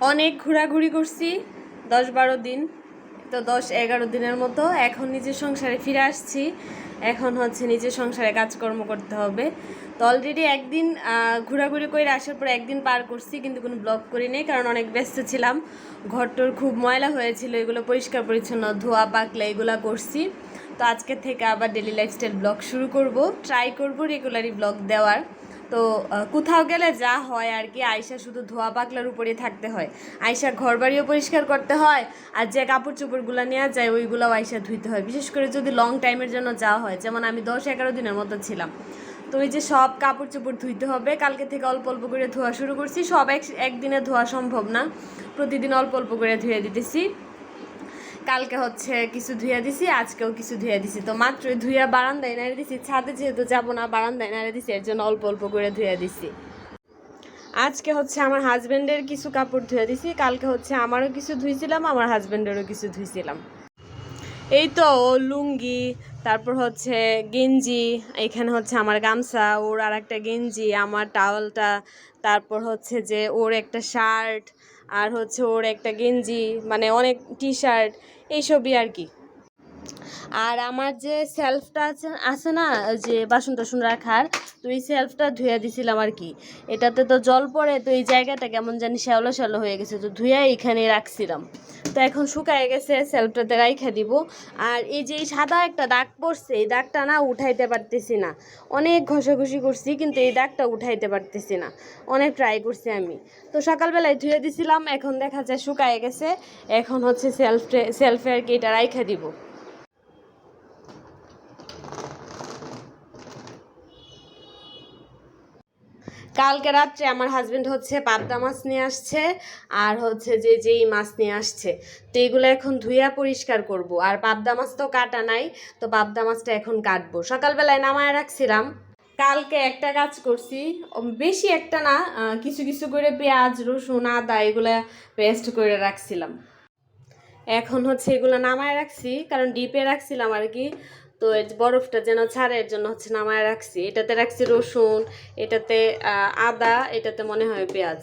অনেক ঘোরাঘুরি করছি, দশ বারো দিন, তো দশ এগারো দিনের মতো। এখন নিজের সংসারে ফিরে আসছি, এখন হচ্ছে নিজের সংসারে কাজকর্ম করতে হবে। তো অলরেডি একদিন ঘোরাঘুরি করে আসার পর একদিন পার করছি, কিন্তু কোনো ব্লগ করি নাই, কারণ অনেক ব্যস্ত ছিলাম। ঘরটোর খুব ময়লা হয়েছিল, এগুলো পরিষ্কার পরিচ্ছন্ন, ধোয়া, পাকলা, এগুলো করছি। তো আজকে থেকে আবার ডেলি লাইফস্টাইল ব্লগ শুরু করব। ট্রাই করব রেগুলারই ব্লগ দেওয়ার। তো কোথাও গেলে যা হয় আর কি আয়সা শুধু ধোয়া পাকলার উপরে থাকতে হয়। আয়সা ঘর বাড়িও পরিষ্কার করতে হয়, আর যে কাপড় চোপড়গুলো নেওয়া যায়, ওইগুলোও আয়সা ধুইতে হয়। বিশেষ করে যদি লং টাইমের জন্য যাওয়া হয়, যেমন আমি দশ এগারো দিনের মতো ছিলাম। তো ওই যে সব কাপড় চোপড় ধুইতে হবে, কালকে থেকে অল্প অল্প করে ধোয়া শুরু করছি, সব এক, একদিনে ধোয়া সম্ভব না। প্রতিদিন অল্প অল্প করে ধুয়ে দিতেছি। কালকে হচ্ছে কিছু ধুইয়া দিছি, আজকেও কিছু ধুইয়া দিছি। তো মাত্র ধুইয়া বারান্দায় নাড়ে দিছি, ছাদে যেহেতু যাব না, বারান্দায় নাড়ে দিছি, এর জন্য অল্প অল্প করে ধুইয়া দিছি। আজকে হচ্ছে আমার হাজবেন্ডের কিছু কাপড় ধুয়ে দিছি, কালকে হচ্ছে আমারও কিছু ধুইছিলাম, আমার হাজবেন্ডেরও কিছু ধুইছিলাম। এই তো লুঙ্গি তারপর হচ্ছে গেঞ্জি, এখানে হচ্ছে আমার গামছা, ওর আর একটা গেঞ্জি, আমার টাওয়ালটা, তারপর হচ্ছে যে ওর একটা শার্ট, আর হচ্ছে ওর একটা গেঞ্জি মানে অনেক টি শার্ট এইসবই আর কি। আর আমার যে সেলফটা আছে আছে না যে বাসন টাসন রাখার, তো এই সেলফটা ধুয়ে দিছিলাম আর কি। এটাতে তো জল পড়ে, তো এই জায়গাটা কেমন জানি শ্যাওলা শ্যাওলা হয়ে গেছে, তো ধুয়ে এখানে রাখছিলাম। তো এখন শুকায় গেছে সেলফটাতে রাইখা দিব। আর এই যে সাদা একটা দাগ পড়ছে, এই দাগটা না উঠাইতে পারতেছি না। অনেক ঘষাঘষি করছি, কিন্তু এই দাগটা উঠাইতে পারতেছি না। অনেক ট্রাই করছি আমি। তো সকালবেলায় ধুয়ে দিছিলাম, এখন দেখা যায় শুকায় গেছে। এখন হচ্ছে সেলফে সেলফে আর কি এটা রাইখা দিব। কালকে রাত্রে আমার হাজবেন্ড হচ্ছে পাবদা মাছ নিয়ে আসছে, আর হচ্ছে যে যেই মাছ নিয়ে আসছে। তো এগুলো এখন ধুইয়া পরিষ্কার করব। আর পাবদা মাছ তো কাটা নাই, তো পাবদা মাছটা এখন কাটবো। সকালবেলায় নামায় রাখছিলাম। কালকে একটা কাজ করছি বেশি একটা না কিছু কিছু করে পেঁয়াজ, রসুন, আদা এগুলা পেস্ট করে রাখছিলাম। এখন হচ্ছে এগুলো নামায় রাখছি, কারণ ডিপে রাখছিলাম আর কি। তো বরফটা যেন ছাড়ে এর জন্য হচ্ছে নামায় রাখছি। এটাতে রাখছি রসুন, এটাতে আদা, এটাতে মনে হয় পেঁয়াজ।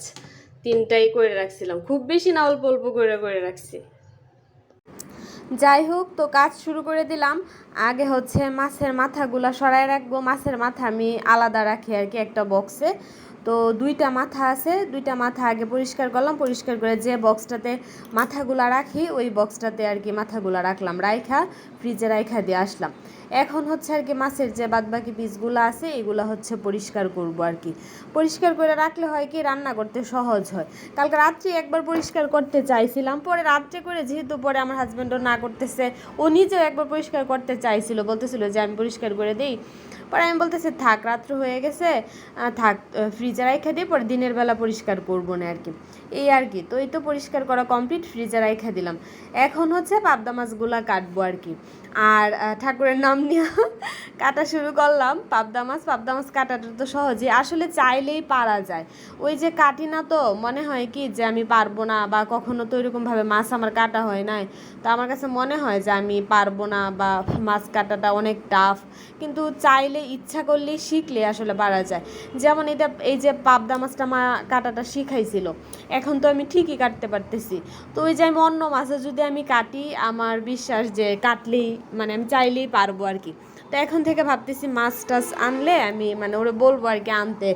তিনটাই করে রাখছিলাম। খুব বেশি না, অল্প অল্প করে করে রাখছি। যাই হোক, তো কাজ শুরু করে দিলাম। আগে হচ্ছে মাছের মাথাগুলো সরাই রাখব। মাছের মাথা আমি আলাদা রাখি আর কি একটা বক্সে তো দুইটা মাথা আছে, দুইটা মাথা আগে পরিষ্কার করলাম, পরিষ্কার করে যে বক্সটাতে মাথাগুলা রাখি, ওই বক্সটাতে আর কি মাথাগুলা রাখলাম, রাইখা ফ্রিজে রাইখা দিয়ে আসলাম। এখন হচ্ছে আর কি মাছের যে বাদবাকি পিসগুলো আছে, এগুলো হচ্ছে পরিষ্কার করব আর কি। পরিষ্কার করে রাখলে হয় কি, রান্না করতে সহজ হয়। কালকে রাত্রে একবার পরিষ্কার করতে চাইছিলাম, পরে রাত্রে করে যেহেতু পরে আমার হাজব্যান্ডও না করতেছে, ও নিজেও একবার পরিষ্কার করতে চাইছিল, বলতেছিল যে আমি পরিষ্কার করে দিই। পরে আমি বলতেছি, থাক, রাত্র হয়ে গেছে থাক ফ্রিজে রাইখা দিয়ে পরে দিনের বেলা পরিষ্কার করব না আর কি। এই আর কি, তো এই তো পরিষ্কার করা কমপ্লিট ফ্রিজে রাইখা দিলাম। এখন হচ্ছে পাবদা মাছগুলা কাটবো আর কি। আর ঠাকুরের নাম নিয়ে কাটা শুরু করলাম। পাবদা মাছ পাবদা মাছ কাটাটা তো সহজে আসলে চাইলেই পারা যায়। ওই যে কাটি না তো, মনে হয় কি যে আমি পারব না বা কখনো তো এরকমভাবে মাছ আমার কাটা হয় নাই। তো আমার কাছে মনে হয় যে আমি পারব না বা মাছ কাটাটা অনেক টাফ কিন্তু চাইলে ইচ্ছা করলেই শিখলে আসলে পারা যায়। যেমন এটা, এই যে পাবদা মাছটা মা কাটাটা শিখাইছিল, এখন তো আমি ঠিকই কাটতে পারতেছি। তো ওই যে আমি অন্য মাছে যদি আমি কাটি, আমার বিশ্বাস যে কাটলেই মানে আমি চাইলেই পারব আর কি। তো এখন থেকে ভাবতেছি মাছ টাছ আনলে আমি মানে ওরা বলব আর কি আনতে।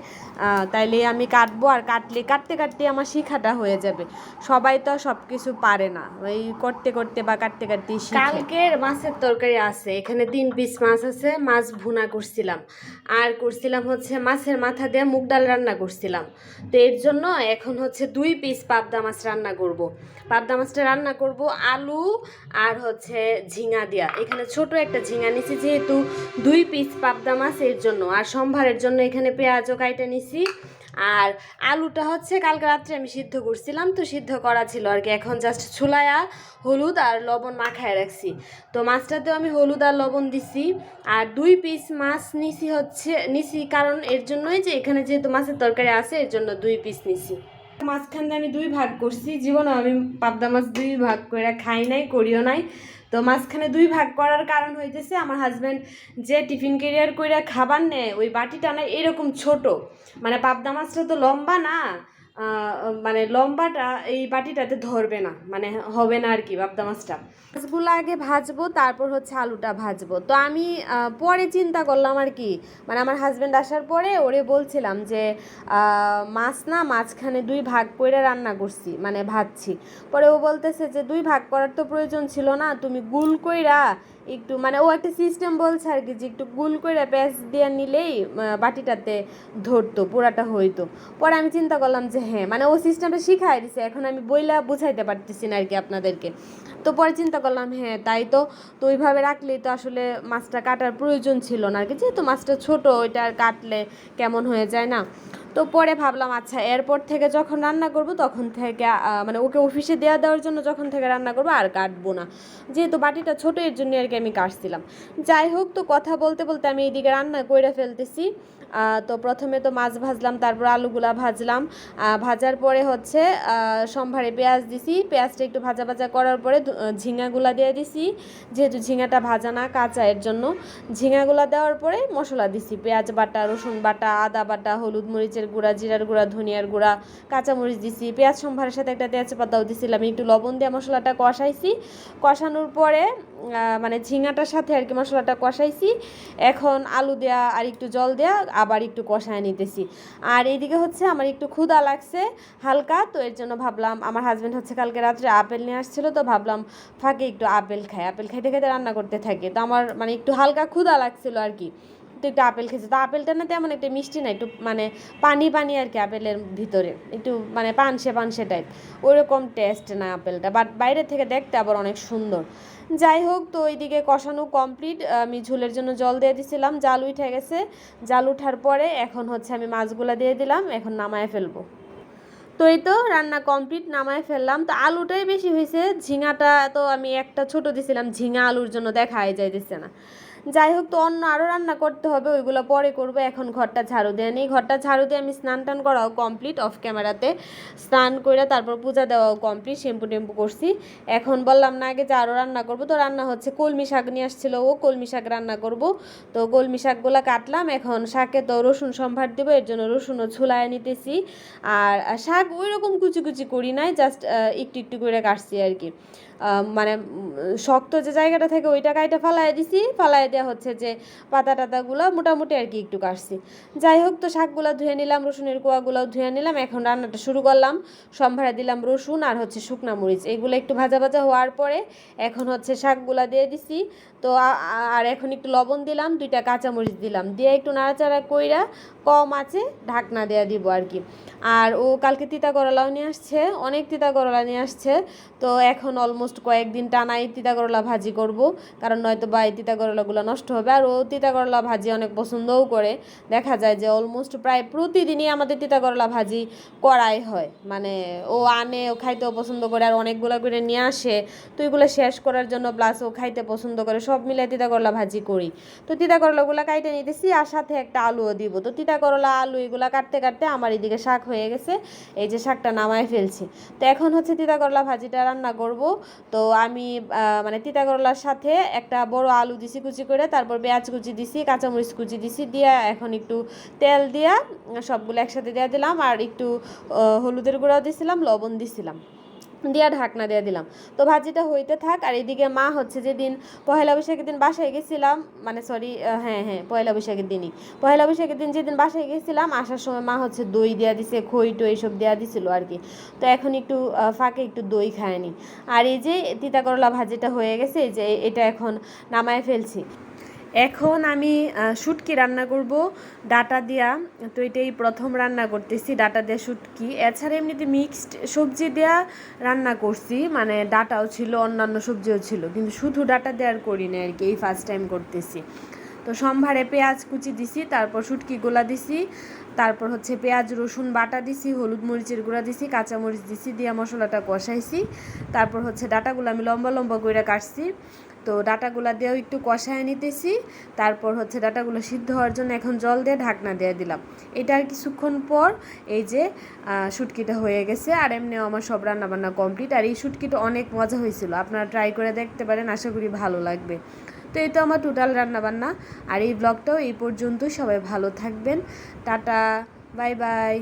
তাইলে আমি কাটবো আর কাটলে, কাটতে কাটতে আমার শিখাটা হয়ে যাবে। সবাই তো সব কিছু পারে না। ওই করতে করতে বা কাটতে কাটতে কালকের মাছের তরকারি আছে, এখানে তিন পিস মাছ আছে, মাছ ভুনা করছিলাম। আর করছিলাম হচ্ছে মাছের মাথা দিয়ে মুগ ডাল রান্না করছিলাম। তো এর জন্য এখন হচ্ছে দুই পিস পাবদা মাছ রান্না করব। পাবদা মাছটা রান্না করব আলু আর হচ্ছে ঝিঙা দিয়া। এখানে ছোট একটা ঝিঙা নিছি, যেহেতু দুই পিস পাবদা মাছ এর জন্য। আর সম্ভারের জন্য এখানে পেঁয়াজও কাইটা নিছি। আর আলুটা হচ্ছে কালকে রাত্রে আমি সিদ্ধ করছিলাম, তো সিদ্ধ করা ছিল আর কি। এখন জাস্ট ছুলায়া হলুদ আর লবণ মাখায় রাখছি। তো মাছটাতেও আমি হলুদ আর লবণ দিছি। আর দুই পিস মাছ নিছি হচ্ছে, নিছি কারণ এর জন্যই যে এখানে যেহেতু মাছের তরকারি আছে, এর জন্য দুই পিস নিছি। মাঝখানে আমি দুই ভাগ করছি। জীবনে আমি পাবদা মাছ দুই ভাগ করে খাই নাই, করিও নাই। তো মাঝখানে দুই ভাগ করার কারণ হইতেছে আমার হাজব্যান্ড যে টিফিন ক্যারিয়ার কইরা খাবার নেয়, ওই বাটিটা না এরকম ছোট। মানে পাবদা মাছটা তো লম্বা না মানে লম্বাটা এই বাটিটাতে ধরবে না মানে হবে না আর কি পাবদা মাছটা। মাছগুলো আগে ভাজবো, তারপর হচ্ছে আলুটা ভাজবো। তো আমি পরে চিন্তা করলাম আর কি মানে আমার হাজব্যান্ড আসার পরে ওরে বলছিলাম যে মাছ না মাঝখানে দুই ভাগ করে রান্না করছি মানে ভাজছি। পরে ও বলতেছে যে, দুই ভাগ করার তো প্রয়োজন ছিল না, তুমি গুল কইরা একটু মানে ও একটা সিস্টেম বলছে আর কি যে, একটু গুল করে পেঁয়াজ দিয়ে নিলেই বাটিটাতে ধরতো পোড়াটা হইতো। পরে আমি চিন্তা করলাম যে হ্যাঁ মানে ও সিস্টেমটা শিখাই দিছে এখন আমি বইলা বুঝাইতে পারতেছি না আর কি আপনাদেরকে। তো পরে চিন্তা করলাম হ্যাঁ তাই তো তো ওইভাবে রাখলেই তো আসলে মাছটা কাটার প্রয়োজন ছিল না আর কি যেহেতু মাছটা ছোট, ওইটা আর কাটলে কেমন হয়ে যায় না? তো পরে ভাবলাম আচ্ছা এরপর থেকে যখন রান্না করব, তখন থেকে মানে ওকে অফিসে দেওয়া দেওয়ার জন্য যখন থেকে রান্না করব, আর কাটবো না। যেহেতু বাটিটা ছোটো, এর জন্য আর কি আমি কাটছিলাম। যাই হোক, তো কথা বলতে বলতে আমি এইদিকে রান্না করে ফেলতেছি। তো প্রথমে তো মাছ ভাজলাম, তারপর আলুগুলা ভাজলাম। ভাজার পরে হচ্ছে সম্ভারে পেঁয়াজ দিছি। পেঁয়াজটা একটু ভাজা ভাজা করার পরে ঝিঙাগুলা দিয়ে দিছি। যেহেতু ঝিঙাটা ভাজা না কাঁচা এর জন্য। ঝিঙাগুলা দেওয়ার পরে মশলা দিছি। পেঁয়াজ বাটা, রসুন বাটা, আদা বাটা, হলুদ মরিচের গুঁড়া, জিরার গুঁড়া, ধনিয়ার গুঁড়া, কাঁচামরিচ দিছি। পেঁয়াজ সম্ভারের সাথে একটা তেজপাতাও দিছিলাম। একটু লবণ দিয়ে মশলাটা কষাইছি। কষানোর পরে মানে ঝিঙাটার সাথে আর কি মশলাটা কষাইছি। এখন আলু দেয়া আর একটু জল দেয়া, আবার একটু কষায় নিতেছি। আর এইদিকে হচ্ছে আমার একটু ক্ষুধা লাগছে হালকা, তো এর জন্য ভাবলাম আমার হাজব্যান্ড হচ্ছে কালকে রাত্রে আপেল নিয়ে আসছিল, তো ভাবলাম ফাঁকে একটু আপেল খাই। আপেল খাইতে খাইতে রান্না করতে থাকে। তো আমার মানে একটু হালকা ক্ষুধা লাগছিল আর কি। তো একটু আপেল খেয়েছি। তো আপেলটা না তেমন একটা মিষ্টি না, একটু মানে পানি পানি আর কি আপেলের ভিতরে। একটু মানে পানসে পানসে টাইপ ওইরকম টেস্ট না আপেলটা। বাট বাইরে থেকে দেখতে আবার অনেক সুন্দর। যাই হোক, তো ওইদিকে কষানো কমপ্লিট আমি ঝোলের জন্য জল দিয়ে দিছিলাম, জাল উঠে গেছে। জাল উঠার পরে এখন হচ্ছে আমি মাছগুলা দিয়ে দিলাম, এখন নামায় ফেলব। তো এই তো রান্না কমপ্লিট নামায় ফেললাম। তো আলুটাই বেশি হয়েছে। ঝিঙাটা তো আমি একটা ছোট দিছিলাম, ঝিঙা আলুর জন্য দেখাই যাইতেছে না। যাই হোক তো অন্য আরও রান্না করতে হবে, ওইগুলো পরে করব। এখন ঘরটা ঝাড়ু দিয়ে নিই। ঘরটা ঝাড়ু দিয়ে আমি স্নান টান করাও কমপ্লিট অফ ক্যামেরাতে স্নান করে তারপর পূজা দেওয়াও কমপ্লিট শ্যাম্পু টেম্পু করছি। এখন বললাম না, আগে যে আরও রান্না করব, তো রান্না হচ্ছে কলমি শাক নিয়ে আসছিল, ও কলমি শাক রান্না করব। তো কলমি শাকগুলো কাটলাম, এখন শাকে তো রসুন সম্ভার দেবো, এর জন্য রসুনও ছুলায় নিতেছি। আর শাক ওই রকম কুচি কুচি করি নাই জাস্ট একটু একটু করে কাটছি আর কি। মানে শক্ত যে জায়গাটা থাকে, ওইটা কাইটা ফালাই দিছি ফালাই দেওয়া হচ্ছে যে পাতা টাতাগুলো মোটামুটি আর কি একটু কাটছি। যাই হোক, তো শাকগুলো ধুয়ে নিলাম, রসুনের কোয়াগুলোও ধুয়ে নিলাম, এখন রান্নাটা শুরু করলাম। সম্ভারে দিলাম রসুন আর হচ্ছে শুকনা মরিচ। এইগুলো একটু ভাজা ভাজা হওয়ার পরে এখন হচ্ছে শাকগুলা দিয়ে দিছি। তো আর এখন একটু লবণ দিলাম, দুইটা কাঁচামরিচ দিলাম। দিয়ে একটু নাড়াচাড়া কইরা কম আছে ঢাকনা দেওয়া দিব আর কি। আর ও কালকে তিতা করলাও নিয়ে আসছে, অনেক তিতা করলা নিয়ে আসছে। তো এখন অলমোস্ট কয়েকদিন টানাই তিতা করলা ভাজি করব, কারণ নয়তো বা এই তিতা করলাগুলো নষ্ট হবে। আর ও তিতা করলা ভাজি অনেক পছন্দও করে। দেখা যায় যে অলমোস্ট প্রায় প্রতিদিনই আমাদের তিতা করলা ভাজি করাই হয়। মানে ও আনে, ও খাইতেও পছন্দ করে আর অনেকগুলো করে নিয়ে আসে। তো এগুলো শেষ করার জন্য প্লাস ও খাইতে পছন্দ করে। সব মিলে তিতা করলা ভাজি করি। তো তিতা করলাগুলো কাইটে নিতেছি আর সাথে একটা আলুও দিব। তো তিতা করলা আলু এগুলো কাটতে কাটতে আমার এদিকে শাক হয়ে গেছে। এই যে শাকটা নামায় ফেলছি। তো এখন হচ্ছে তিতা করলা ভাজিটা রান্না করব। তো আমি মানে তিতা করলার সাথে একটা বড় আলু দিছি কুচি করে তারপর পেঁয়াজ কুচি দিছি, কাঁচামরিচ কুচি দিছি, দিয়া এখন একটু তেল দিয়া সবগুলো একসাথে দিয়ে দিলাম আর একটু হলুদের গুঁড়াও দিছিলাম, লবণ দিছিলাম। দিয়া ঢাকনা দিয়ে দিলাম। তো ভাজিটা হইতে থাক, আর এদিকে মা হচ্ছে যেদিন পহেলা বৈশাখের দিন বাসায় গেছিলাম মানে সরি হ্যাঁ হ্যাঁ পয়লা বৈশাখের দিনই। পয়লা বৈশাখের দিন যেদিন বাসায় গেছিলাম, আসার সময় মা হচ্ছে দই দেওয়া দিছে, খই টই এইসব দেওয়া দিছিল আর কি। তো এখন একটু ফাঁকে একটু দই খায়নি। আর এই যে তিতা করলা ভাজিটা হয়ে গেছে যে এটা এখন নামায় ফেলছি। এখন আমি শুটকি রান্না করব। ডাটা দিয়া, তো এটাই প্রথম রান্না করতেছি, ডাটা দিয়ে শুটকি। এছাড়া এমনিতে মিক্সড সবজি দেয়া রান্না করছি মানে ডাটাও ছিল, অন্যান্য সবজিও ছিল, কিন্তু শুধু ডাটা দেওয়ার করি না আর কি এই ফার্স্ট টাইম করতেছি। তো সম্ভারে পেঁয়াজ কুচি দিছি, তারপর শুটকি গোলা দিছি, তারপর হচ্ছে পেঁয়াজ, রসুন বাটা দিছি, হলুদ মরিচের গুঁড়া দিছি কাঁচামরিচ দিছি, দিয়া মশলাটা কষাইছি, তারপর হচ্ছে ডাটাগুলো আমি লম্বা লম্বা করে কাটছি। তো ডাটাগুলো দিয়েও একটু কষায় নিতেছি। তারপর হচ্ছে ডাটাগুলো সিদ্ধ হওয়ার জন্য এখন জল দিয়ে ঢাকনা দিয়ে দিলাম। এটা আর কিছুক্ষণ পর এই যে শুটকিটা হয়ে গেছে আর এমনিও আমার সব রান্নাবান্না কমপ্লিট। আর এই শুটকিটা অনেক মজা হয়েছিল। আপনারা ট্রাই করে দেখতে পারেন, আশা করি ভালো লাগবে। তো এই তো আমার টোটাল রান্নাবান্না। আর এই ব্লগটাও এই পর্যন্ত সবাই ভালো থাকবেন। Tata, bye bye.